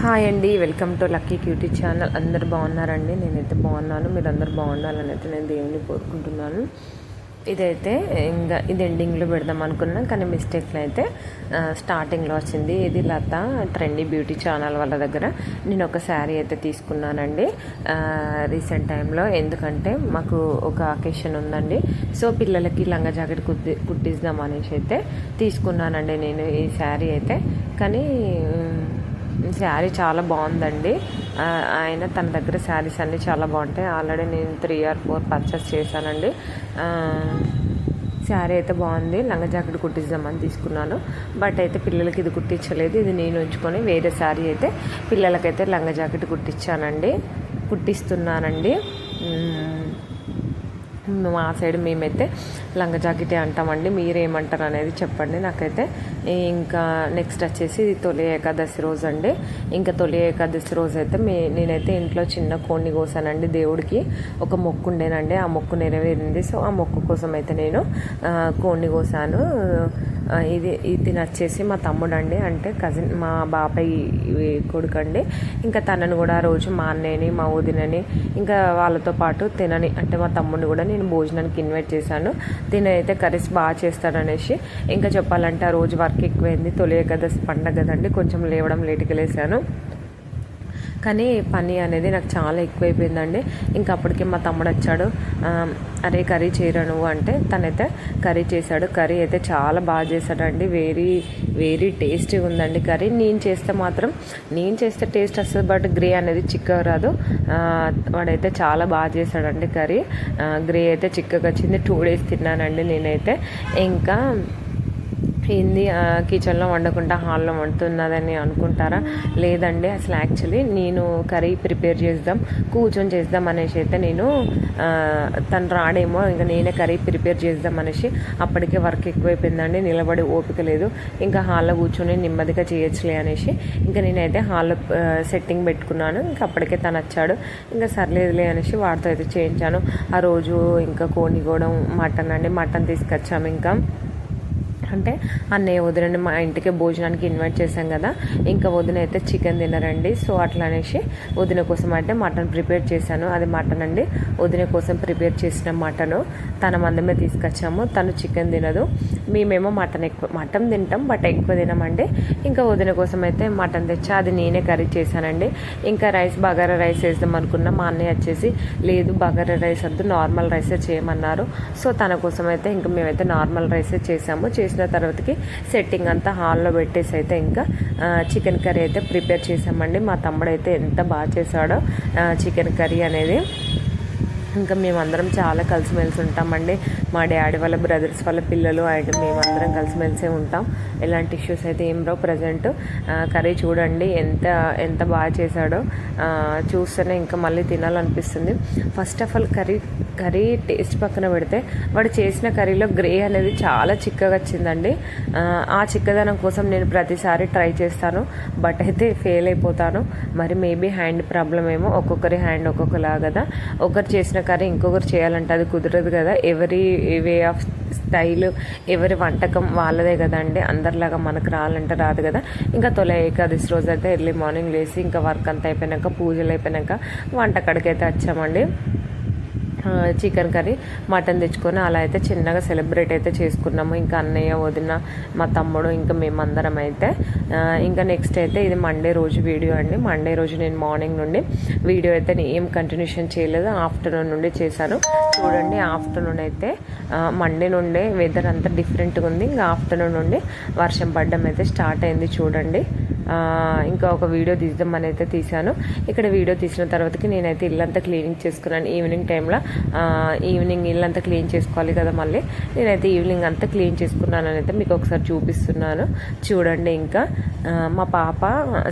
Hi అండి welcome to Lucky Cutie channel. అందరు బాగున్నారండి? నేనైతే బాగున్నాను. మీరు అందరు బాగుండాలని అయితే నేను దేవుని కోరుకుంటున్నాను. ఇదైతే ఇంకా ఇది ఎండింగ్లో పెడదాం అనుకున్నాం కానీ మిస్టేక్లో అయితే స్టార్టింగ్లో వచ్చింది. ఇది లత ట్రెండీ బ్యూటీ ఛానల్ వాళ్ళ దగ్గర. నేను ఒక శారీ అయితే తీసుకున్నానండి. రీసెంట్ టైంలో. ఎందుకంటే మాకు ఒక అకేషన్ ఉందండి. సో పిల్లలకి లంగా జాకెట్ కుట్టి కుట్టిద్దాం అనేసి అయితే తీసుకున్నానండి నేను ఈ శారీ అయితే. కానీ శారీ చాలా బాగుందండి. ఆయన తన దగ్గర శారీస్ అన్నీ చాలా బాగుంటాయి. ఆల్రెడీ నేను త్రీ ఆర్ ఫోర్ పర్చేస్ చేశానండి. శారీ అయితే బాగుంది. లంగా జాకెట్ కుట్టిద్దామని తీసుకున్నాను. బట్ అయితే పిల్లలకి ఇది కుట్టించలేదు. ఇది నేను ఉంచుకొని వేరే శారీ అయితే పిల్లలకైతే లంగా జాకెట్ కుట్టించానండి. కుట్టిస్తున్నానండి. మా సైడ్ మేమైతే లంగా జాకెటే అంటామండి. మీరేమంటారు అనేది చెప్పండి. నాకైతే ఇంకా నెక్స్ట్ వచ్చేసి ఇది తొలి ఏకాదశి రోజు అండి ఇంకా తొలి ఏకాదశి రోజు అయితే మే నేనైతే ఇంట్లో చిన్న కోడిని కోసానండి దేవుడికి. ఒక మొక్కు ఉండేనండి. ఆ మొక్కు నెరవేరింది. సో ఆ మొక్కు కోసం అయితే నేను కోణి కోడిని కోసాను ఇది ఇది వచ్చేసి మా తమ్ముడు అండి అంటే కజిన్ మా బాబాయ్ కొడుకు అండి ఇంకా తనని కూడా ఆ రోజు మా అన్నయ్యని మా వదినని ఇంకా వాళ్ళతో పాటు తినని అంటే మా తమ్ముడిని కూడా నేను భోజనానికి ఇన్వైట్ చేశాను. తినైతే కర్రీస్ బాగా చేస్తాడనేసి ఇంకా చెప్పాలంటే ఆ రోజు వర్క్ ఎక్కువైంది. తొలి ఏకాదశి పండగ కదండి కొంచెం లేవడం లేటుగా లేసాను కానీ పని అనేది నాకు చాలా ఎక్కువైపోయిందండి. ఇంకా అప్పటికి మా తమ్ముడు వచ్చాడు. అరే కర్రీ చేయరా నువ్వు అంటే తనైతే కర్రీ చేశాడు. కర్రీ అయితే చాలా బాగా చేశాడండి. వెరీ వెరీ టేస్టీ ఉందండి కర్రీ. నేను చేస్తే మాత్రం నేను చేస్తే టేస్ట్ వస్తుంది బట్ గ్రే అనేది చిక్కగా రాదు. వాడైతే చాలా బాగా చేశాడండి కర్రీ. గ్రే అయితే చిక్కగా వచ్చింది. టూ డేస్ తిన్నానండి నేనైతే. ఇంకా ఏంది కిచెన్లో వండకుండా హాల్లో వండుతున్నదని అనుకుంటారా? లేదండి అసలు యాక్చువల్లీ నేను కర్రీ ప్రిపేర్ చేద్దాం కూర్చొని చేద్దాం అనేసి అయితే నేను తను రాడేమో ఇంకా నేనే కర్రీ ప్రిపేర్ చేద్దాం అనేసి అప్పటికే వర్క్ ఎక్కువైపోయిందండి నిలబడి ఓపిక లేదు. ఇంకా హాల్లో కూర్చొని నెమ్మదిగా చేయొచ్చులే అనేసి ఇంకా నేనైతే హాల్లో సెట్టింగ్ పెట్టుకున్నాను. ఇంకా అప్పటికే తను వచ్చాడు. ఇంకా సర్లేదులే అనేసి వాడితో అయితే చేయించాను. ఆ రోజు ఇంకా కోడిని మటన్ అండి మటన్ తీసుకొచ్చాము ఇంకా. అంటే అన్నయ్య వదినని మా ఇంటికి భోజనానికి ఇన్వైట్ చేశాం కదా. ఇంకా వదిన అయితే చికెన్ తినరండి. సో అట్లా అనేసి వదిన కోసం అంటే మటన్ ప్రిపేర్ చేశాను. అది మటన్ అండి. వదిన కోసం ప్రిపేర్ చేసిన మటను తన మందమే తీసుకొచ్చాము. తను చికెన్ తినదు. మేమేమో మటన్ ఎక్కువ మటన్ తింటాం బట్ ఎక్కువ తినమండి. ఇంకా వదిన కోసం అయితే మటన్ తెచ్చా. అది నేనే కర్రీ చేశానండి. ఇంకా రైస్ బగారా రైస్ వేద్దాం అనుకున్నా మా అన్నయ్య వచ్చేసి లేదు బగారా రైస్ వద్దు నార్మల్ రైసే చేయమన్నారు. సో తన కోసం అయితే ఇంకా మేమైతే నార్మల్ రైసే చేసాము చేసిన తర్వాతకి సెట్టింగ్ అంతా హాల్లో పెట్టేసి అయితే ఇంకా చికెన్ కర్రీ అయితే ప్రిపేర్ చేసామండి మా తమ్ముడు అయితే ఎంత బాగా చేశాడో చికెన్ కర్రీ అనేది. ఇంకా మేమందరం చాలా కలిసిమెలిసి ఉంటామండి. మా డాడీ వాళ్ళ బ్రదర్స్ వాళ్ళ పిల్లలు అండ్ మేమందరం కలిసిమెలిసే ఉంటాం. ఎలాంటి ఇష్యూస్ అయితే ఏం రావు ప్రజెంట్. కర్రీ చూడండి ఎంత ఎంత బాగా చేశాడో. చూస్తేనే ఇంకా మళ్ళీ తినాలనిపిస్తుంది. First of all curry curry taste పక్కన పెడితే వాడు చేసిన కర్రీలో గ్రే అనేది చాలా చిక్కగా వచ్చిందండి. ఆ, ఆ చిక్కదనం కోసం నేను ప్రతిసారి ట్రై చేస్తాను బట్ అయితే ఫెయిల్ అయిపోతాను. మరి మేబీ హ్యాండ్ ప్రాబ్లం ఏమో ఒక్కొక్కరి హ్యాండ్ ఒక్కొక్కలా కదా. ఒకరు చేసిన కర్రీ ఇంకొకరు చేయాలంటే అది కుదరదు కదా. ఎవరి వే ఆఫ్ స్టైల్ ఎవరి వంటకం వాళ్ళదే కదండి అందరిలాగా మనకు రావాలంటే రాదు కదా. ఇంకా తొలి ఏకాదశి రోజు అయితే ఎర్లీ మార్నింగ్ లేసి ఇంకా వర్క్ అంతా అయిపోయినాక పూజలు అయిపోయినాక వంట కడికైతే వచ్చామండి. చికెన్ కర్రీ మటన్ తెచ్చుకొని అలా అయితే చిన్నగా సెలబ్రేట్ అయితే చేసుకున్నాము. ఇంకా అన్నయ్య వదిన మా తమ్ముడు ఇంకా మేమందరం అయితే. ఇంకా నెక్స్ట్ అయితే ఇది మండే రోజు వీడియో అండి. మండే రోజు నేను మార్నింగ్ నుండి వీడియో అయితే నేను ఏం కంటిన్యూషన్ చేయలేదు. ఆఫ్టర్నూన్ నుండి చేశాను. చూడండి ఆఫ్టర్నూన్ అయితే మండే నుండే వెదర్ అంతా డిఫరెంట్గా ఉంది. ఇంకా ఆఫ్టర్నూన్ నుండి వర్షం పడడం అయితే స్టార్ట్ అయింది చూడండి. ఇంకా ఒక వీడియో తీద్దామని అయితే తీశాను. ఇక్కడ వీడియో తీసిన తర్వాతకి నేనైతే ఇల్లంతా క్లీనింగ్ చేసుకున్నాను ఈవినింగ్ టైంలో. ఈవినింగ్ ఇల్లంతా క్లీన్ చేసుకోవాలి కదా మళ్ళీ. నేనైతే ఈవినింగ్ అంతా క్లీన్ చేసుకున్నానని అయితే మీకు ఒకసారి చూపిస్తున్నాను. చూడండి ఇంకా. మా పాప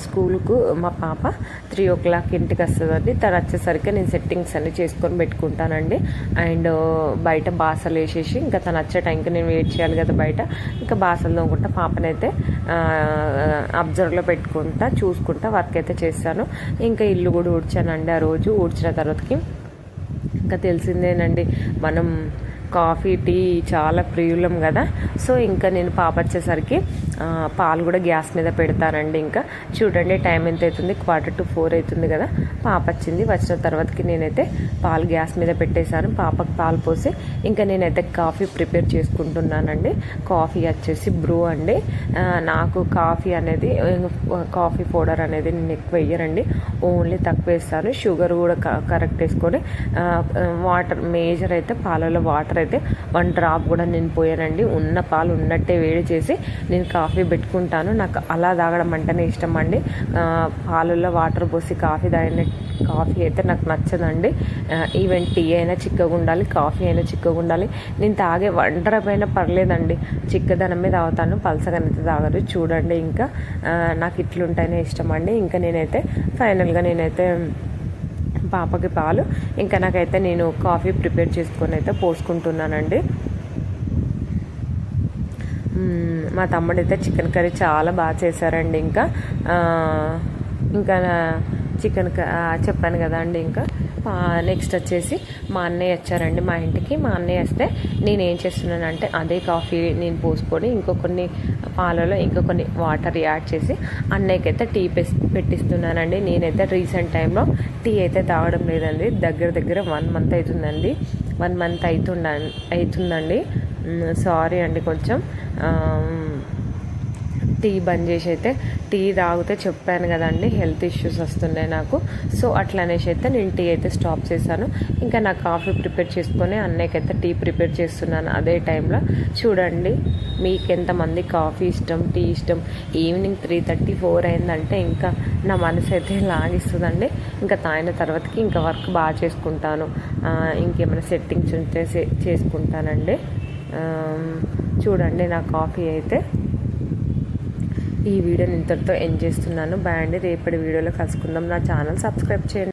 స్కూల్కు మా పాప త్రీ ఓ క్లాక్ ఇంటికి వస్తుందండి. తను వచ్చేసరికి నేను సెట్టింగ్స్ అన్ని చేసుకొని పెట్టుకుంటానండి. అండ్ బయట బాసలు వేసేసి ఇంకా తను వచ్చే టైంకి నేను వెయిట్ చేయాలి కదా బయట. ఇంకా బాసలు తోముకుంటా. పాపనైతే అబ్జర్వ్లో పెట్టుకుంటా చూసుకుంటా వర్క్ అయితే చేస్తాను. ఇంకా ఇల్లు కూడా ఊడ్చానండి ఆ రోజు. ఊడ్చిన తర్వాతకి ఇంకా తెలిసిందేనండి మనం కాఫీ టీ చాలా ప్రియులం కదా. సో ఇంకా నేను పాప వచ్చేసరికి పాలు కూడా గ్యాస్ మీద పెడతానండి ఇంకా. చూడండి టైం ఎంత అవుతుంది క్వార్టర్ టు ఫోర్ అవుతుంది కదా. పాప వచ్చింది వచ్చిన తర్వాతకి నేనైతే పాలు గ్యాస్ మీద పెట్టేశాను. పాపకు పాలు పోసి ఇంకా నేనైతే కాఫీ ప్రిపేర్ చేసుకుంటున్నానండి. కాఫీ వచ్చేసి బ్రూ అండి. నాకు కాఫీ అనేది కాఫీ పౌడర్ అనేది నేను ఎక్కువ వేయరండి ఓన్లీ తక్కువ వేస్తాను. షుగర్ కూడా కరెక్ట్ వేసుకొని వాటర్ మేజర్ అయితే పాలలో వాటర్ అయితే వన్ డ్రాప్ కూడా నేను పోయానండి. ఉన్న పాలు ఉన్నట్టే వేడి చేసి నేను కాఫీ కాఫీ పెట్టుకుంటాను. నాకు అలా తాగడం అంటేనే ఇష్టం అండి. పాలల్లో వాటర్ పోసి కాఫీ తాగిన కాఫీ అయితే నాకు నచ్చదండి. ఈవెన్ టీ అయినా చిక్కగా ఉండాలి కాఫీ అయినా చిక్కగా ఉండాలి. నేను తాగే వంటరపైన పర్లేదండి. చిక్కదనమే తాగుతాను పలసగానైతే తాగదు చూడండి ఇంకా నాకు ఇట్లుంటేనే ఇష్టం అండి. ఇంకా నేనైతే ఫైనల్గా నేనైతే పాపకి పాలు. ఇంకా నాకైతే నేను కాఫీ ప్రిపేర్ చేసుకొని అయితే పోసుకుంటున్నానండి. మా తమ్ముడు అయితే చికెన్ కర్రీ చాలా బాగా చేశారండి ఇంకా. ఇంకా చికెన్ క- చెప్పాను కదా అండి ఇంకా. నెక్స్ట్ వచ్చేసి మా అన్నయ్య వచ్చారండి మా ఇంటికి. మా అన్నయ్య వస్తే నేను ఏం చేస్తున్నానంటే అదే కాఫీ నేను పోసుకొని ఇంకో కొన్ని పాలలో ఇంకో కొన్ని వాటర్ యాడ్ చేసి అన్నయ్యకి అయితే టీ పెట్టిస్తున్నానండి. నేనైతే రీసెంట్ టైంలో టీ అయితే తాగడం లేదండి. దగ్గర దగ్గర వన్ మంత్ అవుతుందండి వన్ మంత్ అవుతుండ అవుతుందండి సారీ అండి కొంచెం. టీ బంద్ చేసి అయితే టీ తాగితే చెప్పాను కదండి హెల్త్ ఇష్యూస్ వస్తున్నాయి నాకు. సో అట్లా అనేసి అయితే నేను టీ అయితే స్టాప్ చేశాను. ఇంకా నా కాఫీ ప్రిపేర్ చేసుకొని అన్నయ్యకైతే టీ ప్రిపేర్ చేస్తున్నాను అదే టైంలో. చూడండి మీకు ఎంతమంది కాఫీ ఇష్టం టీ ఇష్టం. ఈవినింగ్ త్రీ థర్టీ ఫోర్ అయిందంటే ఇంకా నా మనసు అయితే లాగిస్తుందండి. ఇంకా తాగిన తర్వాతకి ఇంకా వర్క్ బాగా చేసుకుంటాను. ఇంకేమైనా సెట్టింగ్స్ ఉంటే చేసుకుంటానండి. Um, చూడండి నా కాఫీ అయితే ఈ వీడియోని ఇంతటితో ఎండ్ చేస్తున్నాను. బాయ్ అండి. రేపటి వీడియోలో కలుసుకుందాం. నా ఛానల్ సబ్స్క్రైబ్ చేయండి.